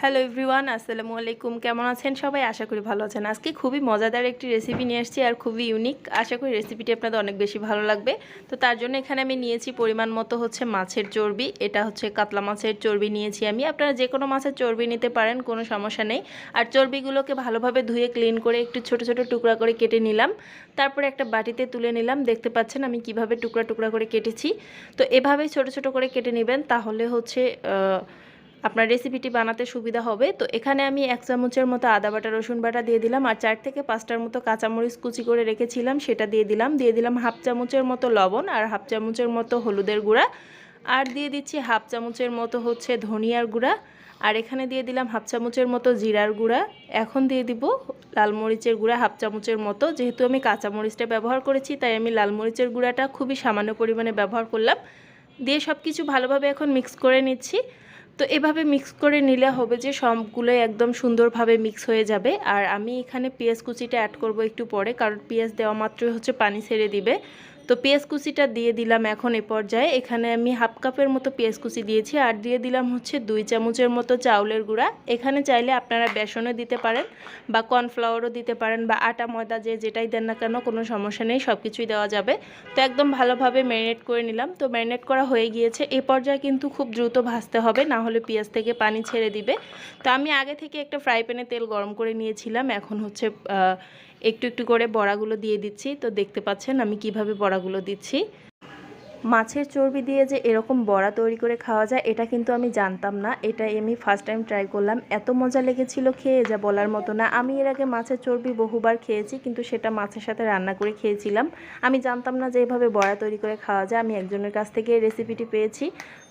Hello everyone আসসালামু আলাইকুম। কেমন আছেন সবাই? আশা করি ভালো আছেন। আজকে খুবই মজাদার একটি রেসিপি নিয়ে এসেছি আর খুবই ইউনিক আশা করি রেসিপিটি আপনাদের অনেক বেশি ভালো লাগবে। তো তার জন্য এখানে আমি নিয়েছি পরিমাণ মতো হচ্ছে মাছের চর্বি। এটা হচ্ছে কাতলা মাছের চর্বি নিয়েছি আমি। আপনারা যে কোনো মাছের চর্বি নিতে পারেন, কোনো সমস্যা নেই। আর চর্বিগুলোকে ভালোভাবে ধুয়ে ক্লিন করে একটু ছোট ছোট টুকরা করে কেটে নিলাম। তারপরে একটা বাটিতে তুলে নিলাম। দেখতে পাচ্ছেন আমি কীভাবে টুকরা টুকরা করে কেটেছি। তো এভাবেই ছোট ছোট করে কেটে নেবেন। তাহলে হচ্ছে আপনার রেসিপিটি বানাতে সুবিধা হবে। তো এখানে আমি এক চামচের মতো আদা বাটা, রসুন বাটা দিয়ে দিলাম। আর চার থেকে পাঁচটার মতো কাঁচামরিচ কুচি করে রেখেছিলাম, সেটা দিয়ে দিলাম। দিয়ে দিলাম হাফ চামচের মতো লবণ আর হাফ চামচের মতো হলুদের গুঁড়া। আর দিয়ে দিচ্ছি হাফ চামচের মতো হচ্ছে ধনিয়ার গুঁড়া। আর এখানে দিয়ে দিলাম হাফ চামচের মতো জিরার গুঁড়া। এখন দিয়ে দিব লাল মরিচের গুঁড়া হাফ চামচের মতো। যেহেতু আমি কাঁচামরিচটা ব্যবহার করেছি, তাই আমি লাল মরিচের গুঁড়াটা খুবই সামান্য পরিমাণে ব্যবহার করলাম। দিয়ে সব কিছু ভালোভাবে এখন মিক্স করে নিচ্ছি। তো এভাবে মিক্স করে নিলে হবে যে সবগুলোই একদম সুন্দরভাবে মিক্স হয়ে যাবে। আর আমি এখানে পেঁয়াজ কুচিটা অ্যাড করব একটু পরে, কারণ পেঁয়াজ দেওয়া মাত্রই হচ্ছে পানি ছেড়ে দিবে। তো পেঁয়াজ কুচিটা দিয়ে দিলাম এখন এ পর্যায়ে। এখানে আমি হাফ কাপের মতো পেঁয়াজ কুচি দিয়েছি আর দিয়ে দিলাম হচ্ছে দুই চামচের মতো চাউলের গুঁড়া। এখানে চাইলে আপনারা বেসনও দিতে পারেন বা কর্নফ্লাওয়ারও দিতে পারেন বা আটা, ময়দা যে যেটাই দেন না কেন কোনো সমস্যা নেই সব কিছুই দেওয়া যাবে। তো একদম ভালোভাবে ম্যারিনেট করে নিলাম। তো ম্যারিনেট করা হয়ে গিয়েছে। এ পর্যায়ে কিন্তু খুব দ্রুত ভাজতে হবে, না হলে পেঁয়াজ থেকে পানি ছেড়ে দিবে। তো আমি আগে থেকে একটা ফ্রাই প্যানে তেল গরম করে নিয়েছিলাম। এখন হচ্ছে একটু একটু করে বড়াগুলো দিয়ে দিচ্ছি। তো দেখতে পাচ্ছেন আমি কীভাবে বড়াগুলো দিচ্ছি। মাছের চর্বি দিয়ে যে এরকম বড়া তৈরি করে খাওয়া যায়, এটা কিন্তু আমি জানতাম না। এটা আমি ফার্স্ট টাইম ট্রাই করলাম। এত মজা লেগেছিল খেয়ে, যা বলার মতো না। আমি এর আগে মাছের চর্বি বহুবার খেয়েছি, কিন্তু সেটা মাছের সাথে রান্না করে খেয়েছিলাম। আমি জানতাম না যে এভাবে বড়া তৈরি করে খাওয়া যায়। আমি একজনের কাছ থেকে রেসিপিটি পেয়েছি।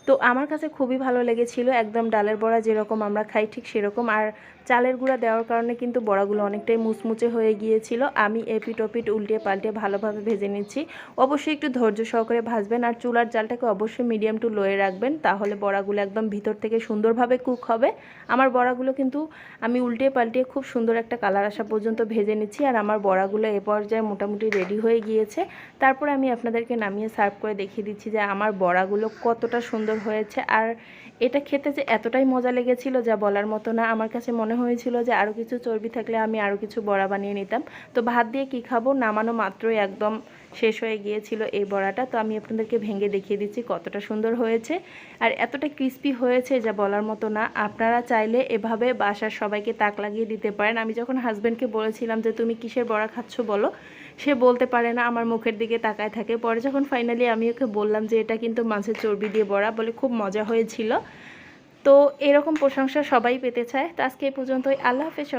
তো আমার কাছে খুবই ভালো লেগেছিল। একদম ডালের বড়া যেরকম আমরা খাই ঠিক সেরকম। আর চালের গুঁড়া দেওয়ার কারণে কিন্তু বড়াগুলো অনেকটাই মুচমুচে হয়ে গিয়েছিল। আমি এপিট ওপিট উল্টে পাল্টে ভালোভাবে ভেজে নিচ্ছি। অবশ্যই একটু ধৈর্য সহকারে ভাজবেন আর চুলার জালটাকে অবশ্যই মিডিয়াম টু লোয়ে রাখবেন। তাহলে বড়াগুলো একদম ভিতর থেকে সুন্দরভাবে কুক হবে। আমার বড়াগুলো কিন্তু আমি উল্টে পাল্টে খুব সুন্দর একটা কালার আসা পর্যন্ত ভেজে নিচ্ছি। আর আমার বড়াগুলো এ পর্যায়ে মোটামুটি রেডি হয়ে গিয়েছে। তারপরে আমি আপনাদেরকে নামিয়ে সার্ভ করে দেখিয়ে দিচ্ছি যে আমার বড়াগুলো কতটা সুন্দর হয়েছে। আর এটা খেতে যে এতটাই মজা লেগেছিল যা বলার মতো না, আমার কাছে মনে হয়েছিল যে আরও কিছু চর্বি থাকলে আমি আরও কিছু বড়া বানিয়ে নিতাম। তো ভাত দিয়ে কি খাব নামানো মাত্রই একদম শেষ হয়ে গিয়েছিল এই বড়াটা। তো আমি আপনাদেরকে ভেঙে দেখিয়ে দিচ্ছি কতটা সুন্দর হয়েছে। আর এতটা ক্রিস্পি হয়েছে যা বলার মতো না, আপনারা চাইলে এভাবে বাসার সবাইকে তাক লাগিয়ে দিতে পারেন। আমি যখন হাজব্যান্ডকে বলেছিলাম যে, তুমি কিসের বড়া খাচ্ছ বলো? সে বলতে পারে না, আমার মুখের দিকে তাকায় থাকে। পরে যখন ফাইনালি আমি ওকে বললাম যে, এটা কিন্তু মাছের চর্বি দিয়ে বড়া, বলে খুব মজা হয়েছিল। তো এরকম প্রশংসা সবাই পেতে চায়। তো আজকে এই পর্যন্তই। আল্লাহ হাফেজ।